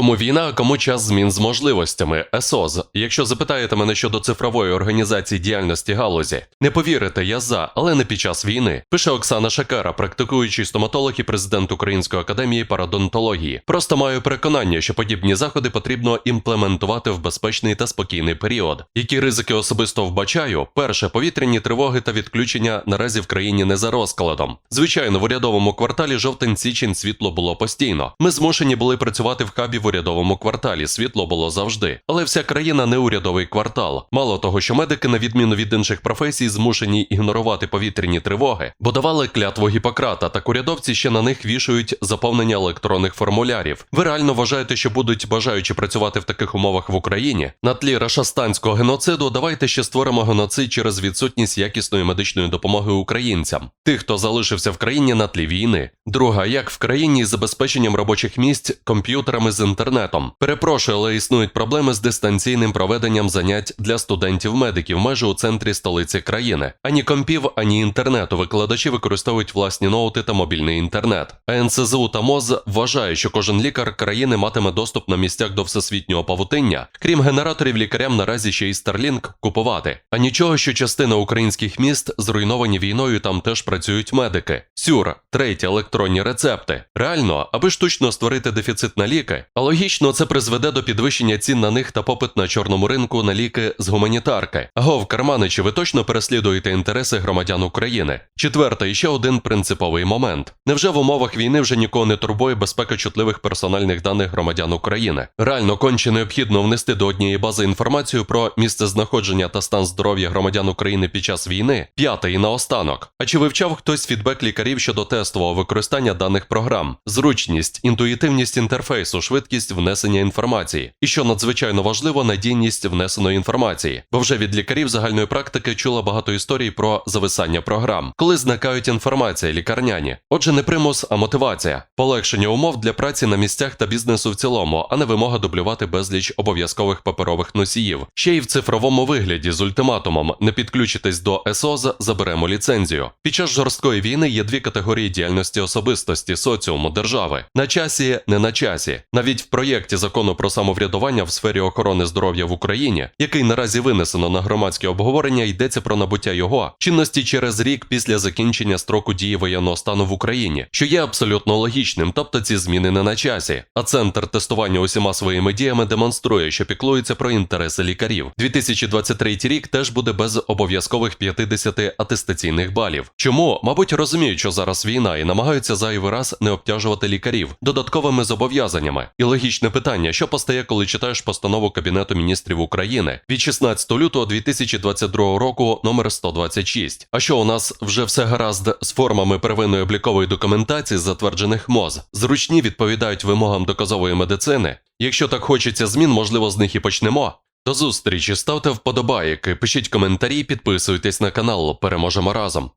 Кому війна, а кому час змін з можливостями ЕСОЗ. Якщо запитаєте мене щодо цифрової організації діяльності галузі, не повірите, я за, але не під час війни. Пише Оксана Шакера, практикуючий стоматолог і президент Української академії парадонтології. Просто маю переконання, що подібні заходи потрібно імплементувати в безпечний та спокійний період. Які ризики особисто вбачаю? Перше, повітряні тривоги та відключення наразі в країні не за розкладом. Звичайно, в урядовому кварталі жовтень-січень світло було постійно. Ми змушені були працювати в хабі в урядовому кварталі. Світло було завжди. Але вся країна не урядовий квартал. Мало того, що медики, на відміну від інших професій, змушені ігнорувати повітряні тривоги, бо давали клятву Гіппократа, так урядовці ще на них вішають заповнення електронних формулярів. Ви реально вважаєте, що будуть бажаючи працювати в таких умовах в Україні? На тлі рашастанського геноциду давайте ще створимо геноцид через відсутність якісної медичної допомоги українцям, тих, хто залишився в країні на тлі війни. Друга, як в країні з забезпеченням робочих місць комп'ютерами з інтернетом. Перепрошую, але існують проблеми з дистанційним проведенням занять для студентів-медиків майже у центрі столиці країни. Ані компів, ані інтернету. Викладачі використовують власні ноути та мобільний інтернет. А НСЗУ та МОЗ вважає, що кожен лікар країни матиме доступ на місцях до всесвітнього павутиння. Крім генераторів, лікарям наразі ще й Starlink купувати. А нічого, що частина українських міст зруйновані війною, там теж працюють медики. Сюр, третє, електронні рецепти. Реально, аби штучно створити дефіцит на ліки, логічно це призведе до підвищення цін на них та попит на чорному ринку на ліки з гуманітарки. Агов, кармани, чи ви точно переслідуєте інтереси громадян України? Четверте, ще один принциповий момент. Невже в умовах війни вже нікого не турбує безпека чутливих персональних даних громадян України? Реально конче необхідно внести до однієї бази інформацію про місце знаходження та стан здоров'я громадян України під час війни. П'яте і наостанок. А чи вивчав хтось фідбек лікарів щодо тестового використання даних програм, зручність, інтуїтивність інтерфейсу, швидкість внесення інформації, і що надзвичайно важливо, надійність внесеної інформації, бо вже від лікарів загальної практики чула багато історій про зависання програм, коли зникають інформація лікарняні. Отже, не примус, а мотивація, полегшення умов для праці на місцях та бізнесу в цілому, а не вимога дублювати безліч обов'язкових паперових носіїв. Ще й в цифровому вигляді з ультиматумом не підключитись до СОЗ, заберемо ліцензію. Під час жорсткої війни є дві категорії діяльності особистості соціуму держави на часі, не на часі. Навіть в проєкті закону про самоврядування в сфері охорони здоров'я в Україні, який наразі винесено на громадське обговорення, йдеться про набуття його чинності через рік після закінчення строку дії воєнного стану в Україні, що є абсолютно логічним, тобто ці зміни не на часі. А центр тестування усіма своїми діями демонструє, що піклується про інтереси лікарів. 2023 рік теж буде без обов'язкових 50 атестаційних балів. Чому? Мабуть, розуміють, що зараз війна і намагаються зайвий раз не обтяжувати лікарів додатковими зобов'язаннями. І логічне питання, що постає, коли читаєш постанову Кабінету міністрів України від 16 лютого 2022 року номер 126. А що у нас вже все гаразд з формами первинної облікової документації, затверджених МОЗ, зручні відповідають вимогам доказової медицини. Якщо так хочеться змін, можливо, з них і почнемо. До зустрічі, ставте вподобайки, пишіть коментарі, підписуйтесь на канал. Переможемо разом.